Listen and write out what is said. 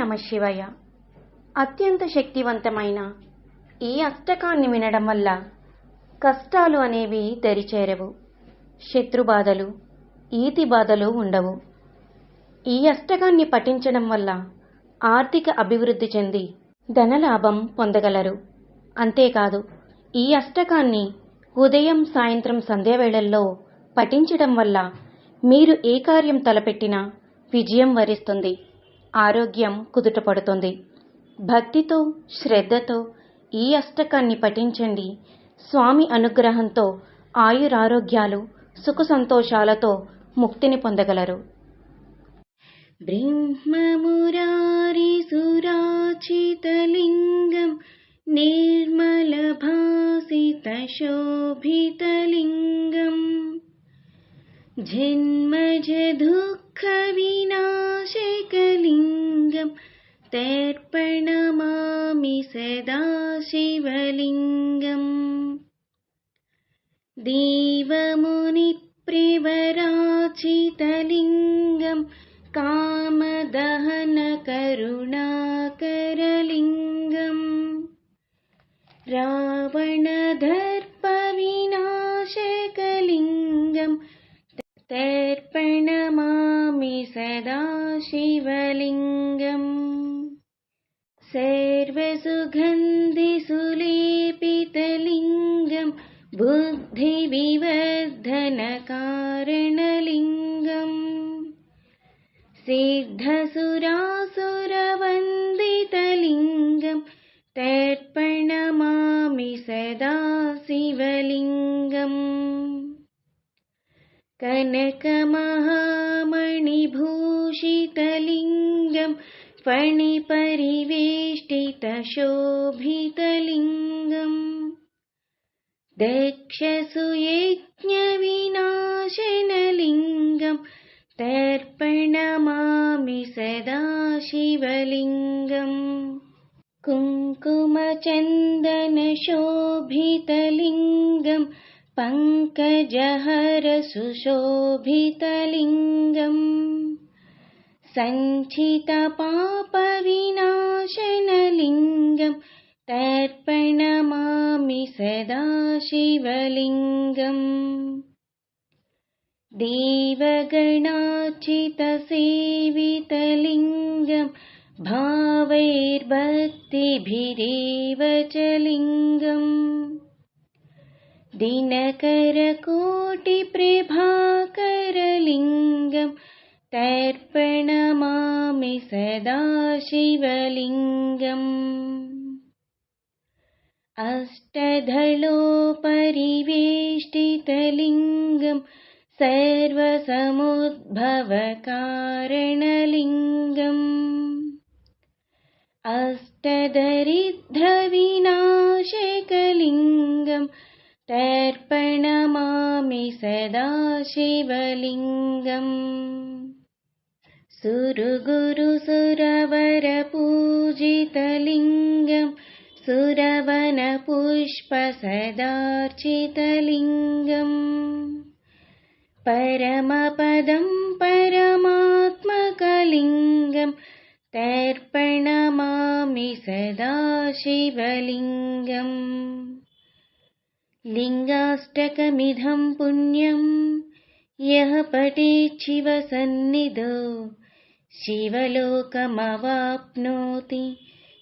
నమ శివయ. అత్యంత శక్తివంతమైన ఈ అష్టకాన్ని వినడం వల్ల కష్టాలు అనేవి దరిచేరవు శత్రుబాధలు ఈతి బాధలు ఉండవు. ఈ అష్టకాన్ని పఠించడం వల్ల ఆర్థిక అభివృద్ధి చెంది ధనలాభం పొందగలరు. అంతేకాదు ఈ అష్టకాన్ని ఉదయం సాయంత్రం సంధ్యావేళల్లో పఠించడం వల్ల మీరు ఏ కార్యం తలపెట్టినా విజయం వరిస్తుంది. ఆరోగ్యం కుదుటపడుతుంది. భక్తితో శ్రద్ధతో ఈ అష్టకాన్ని పఠించండి. స్వామి అనుగ్రహంతో ఆయురారోగ్యాలు సుఖ సంతోషాలతో ముక్తిని పొందగలరు. బ్రహ్మమురారిసురాచితలింగం నిర్మలభాసితశోభితలింగం. జన్మజ దుఃఖ వినాశక तर्पणमामि सदा शिवलिङ्गम् देवमुनिप्रिवराचितलिङ्गं कामदहनकरुणाकरलिङ्गम् रावणदर्पविनाशकलिङ्गं तर्पणमामि बुद्धिविवर्धनकारणलिङ्गम् सिद्धसुरासुरवन्दितलिङ्गं तर्पणमामि सदा शिवलिङ्गम्। कनकमहामणिभूषितलिङ्गं फणिपरिवेष्टितशोभितलिङ्गम् दक्षसुयज्ञविनाशनलिङ्गं तर्पणमामि सदा शिवलिङ्गम्। कुङ्कुमचन्दनशोभितलिङ्गं पङ्कजहरसुशोभितलिङ्गम् सञ्चितपापविनाशनलिङ्गं सदा शिवलिङ्गम्। भावैर्भक्तिभिरेव च लिङ्गम्। दिनकरकोटिप्रभाकरलिङ्गं तर्पणमामि सदा शिवलिङ्गम् अष्टधलोपरिवेष्टितलिङ्गं सर्वसमुद्भवकारणलिङ्गम् अष्टदरिद्रविनाशकलिङ्गं तर्पणमामि सदा शिवलिङ्गम् सुरगुरुसुरवरपूजितलिङ्गं सुरवनपुष्पसदार्चितलिङ्गम् परमपदं परमात्मकलिङ्गं तर्पणमामि सदा शिवलिङ्गम्। लिङ्गाष्टकमिदं पुण्यं यः पठेत् शिवसन्निधौ शिवलोकमवाप्नोति